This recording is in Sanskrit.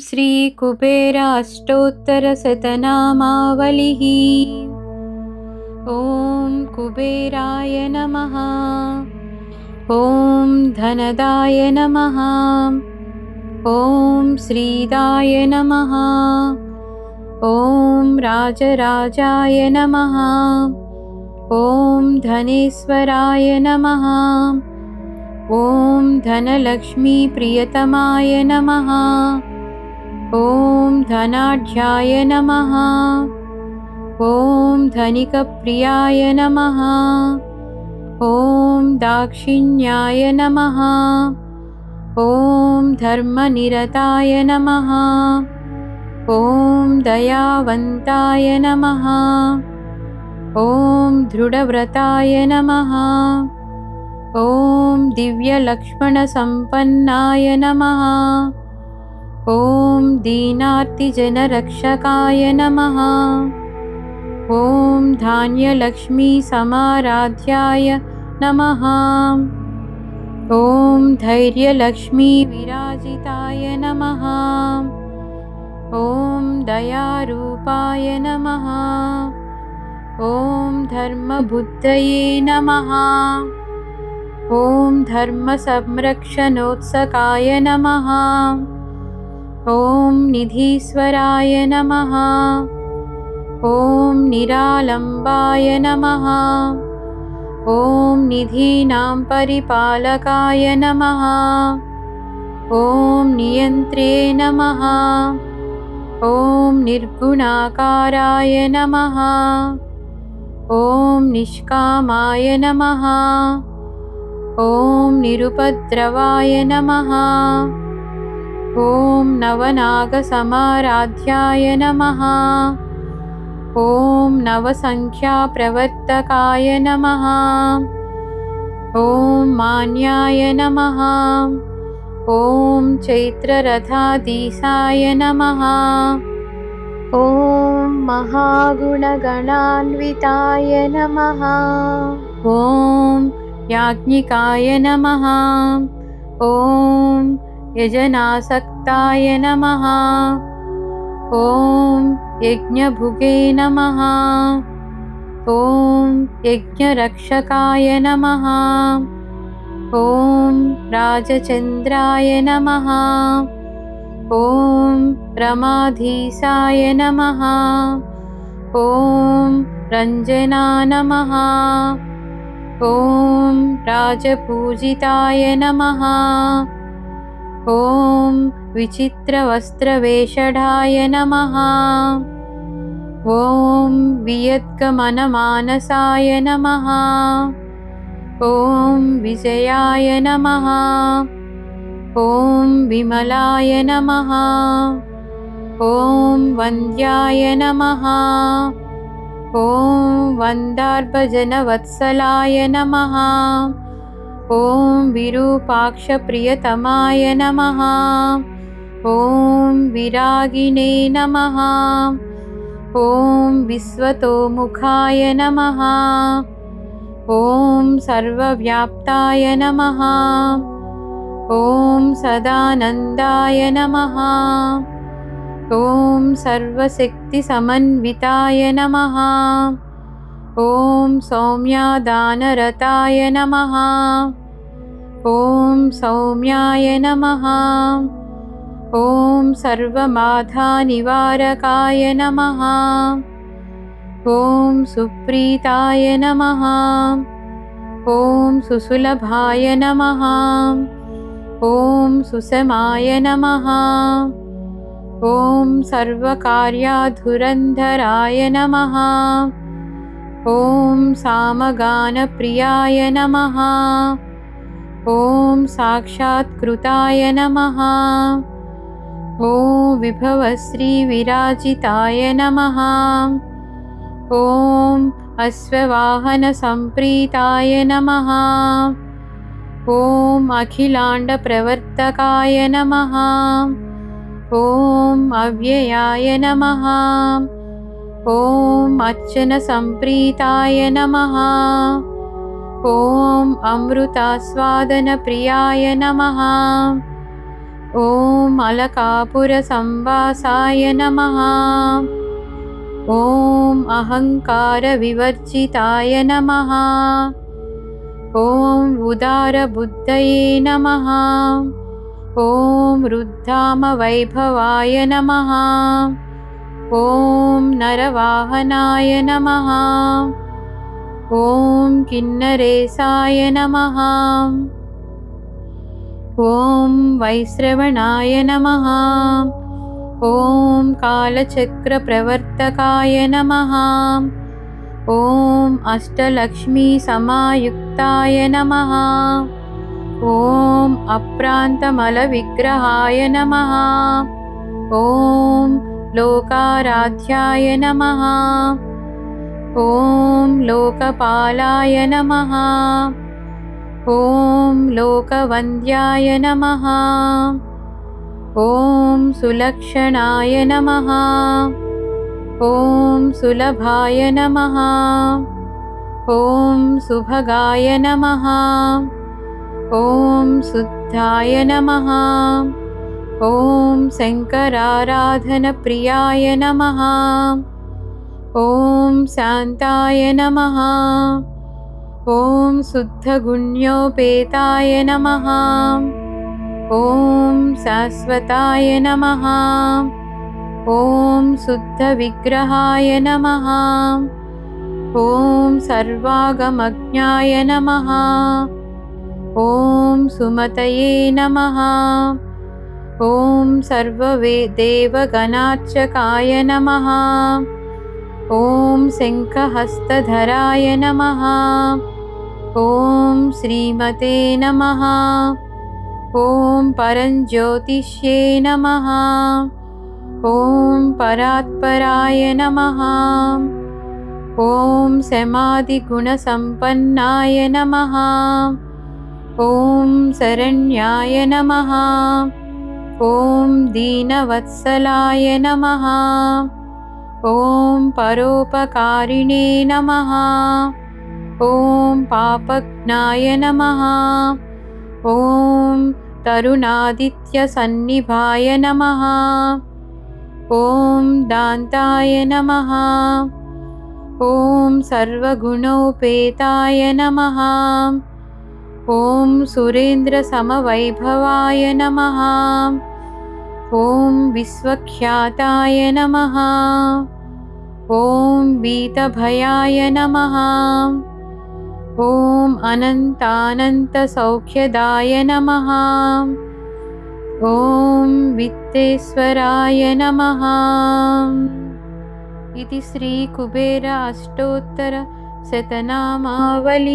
श्रीकुबेराष्टोत्तरशतनामावलिः ॐ कुबेराय नमः। ॐ धनदाय नमः। ॐ श्रीदाय नमः। ॐ राजराजाय नमः। ॐ धनेश्वराय नमः। ॐ धनलक्ष्मीप्रियतमाय नमः ॐ धनाढ्याय नमः। ॐ धनिकप्रियाय नमः। ॐ दाक्षिण्याय नमः। ॐ धर्मनिरताय नमः। ॐ दयावन्ताय नमः। ॐ दृढव्रताय नमः। ॐ दिव्यलक्ष्मणसम्पन्नाय नमः ॐ दीनार्तिजनरक्षकाय नमः। ॐ धान्यलक्ष्मीसमाराध्याय नमः। ॐ धैर्यलक्ष्मीविराजिताय नमः। ॐ दयारूपाय नमः। ॐ धर्मबुद्धये नमः। ॐ धर्मसंरक्षणोत्सकाय नमः ॐ निधीश्वराय नमः। ॐ निरालम्बाय नमः। ॐ निधीनां परिपालकाय नमः। ॐ नियन्त्रे नमः। ॐ निर्गुणाकाराय नमः। ॐ निष्कामाय नमः। ॐ निरुपद्रवाय नमः ॐ नवनागसमाराध्याय नमः। ॐ नवसङ्ख्याप्रवर्तकाय नमः। ॐ मान्याय नमः। ॐ चैत्ररथाधीशाय नमः। ॐ महागुणगणान्विताय नमः। ॐ याज्ञिकाय नमः। ॐ यजनासक्ताय नमः। ॐ यज्ञभुगे नमः। ॐ यज्ञरक्षकाय नमः। ॐ राजचन्द्राय नमः। ॐ रमाधीशाय नमः। ॐ रञ्जना नमः। ॐ राजपूजिताय नमः ॐ विचित्रवस्त्रवेषढाय नमः। ॐ वियद्गमनमानसाय नमः। ॐ विजयाय नमः। ॐ विमलाय नमः। ॐ वन्द्याय नमः। ॐ वन्दार्भजनवत्सलाय नमः ॐ विरूपाक्षप्रियतमाय नमः। ॐ विरागिणे नमः। ॐ विश्वतोमुखाय नमः। ॐ सर्वव्याप्ताय नमः। ॐ सदानन्दाय नमः। ॐ सर्वशक्तिसमन्विताय नमः ॐ सौम्यादानरताय नमः। ॐ सौम्याय नमः। ॐ सर्वबाधानिवारकाय नमः। ॐ सुप्रीताय नमः। ॐ सुसुलभाय नमः। ॐ सुसमाय नमः। ॐ सर्वकार्याधुरन्धराय नमः ॐ सामगानप्रियाय नमः। ॐ साक्षात्कृताय नमः। ॐ विभवश्रीविराजिताय नमः। ॐ अश्ववाहनसम्प्रीताय नमः। ॐ अखिलाण्डप्रवर्तकाय नमः। ॐ अव्ययाय नमः ॐ अर्चनसम्प्रीताय नमः। ॐ अमृतास्वादनप्रियाय नमः। ॐ अलकापुरसंवासाय नमः। ॐ अहङ्कारविवर्जिताय नमः। ॐ उदारबुद्धये नमः। ॐ रुद्धामवैभवाय नमः ॐ नरवाहनाय नमः। ॐ किन्नरेसाय नमः। ॐ वैश्रवणाय नमः। ॐ कालचक्रप्रवर्तकाय नमः। ॐ अष्टलक्ष्मीसमायुक्ताय नमः। ॐ अप्रान्तमलविग्रहाय नमः। ॐ लोकाराध्याय नमः। ॐ लोकपालाय नमः। ॐ लोकवन्द्याय नमः। ॐ सुलक्षणाय नमः। ॐ सुलभाय नमः। ॐ सुभगाय नमः। ॐ शुद्धाय नमः ॐ शङ्कराराधनप्रियाय नमः। ॐ शान्ताय नमः। ॐ शुद्धगुण्योपेताय नमः। ॐ शाश्वताय नमः। ॐ शुद्धविग्रहाय नमः। ॐ सर्वागमज्ञाय नमः। ॐ सुमतये नमः ॐ सर्वदेवगणार्चकाय नमः। ॐ शङ्खहस्तधराय नमः। ॐ श्रीमते नमः। ॐ परञ्ज्योतिष्ये नमः। ॐ परात्पराय नमः। ॐ समाधिगुणसम्पन्नाय नमः। ॐ शरण्याय नमः ॐ दीनवत्सलाय नमः। ॐ परोपकारिणे नमः। ॐ पापज्ञाय नमः। ॐ तरुणादित्यसन्निभाय नमः। ॐ दान्ताय नमः। ॐ सर्वगुणोपेताय नमः। ॐ सुरेन्द्रसमवैभवाय नमः ॐ विश्वख्याताय नमः। ॐ वीतभयाय नमः। ॐ अनन्तानन्तसौख्यदाय नमः। ॐ वित्तेश्वराय नमः। इति श्रीकुबेर अष्टोत्तरशतनामावली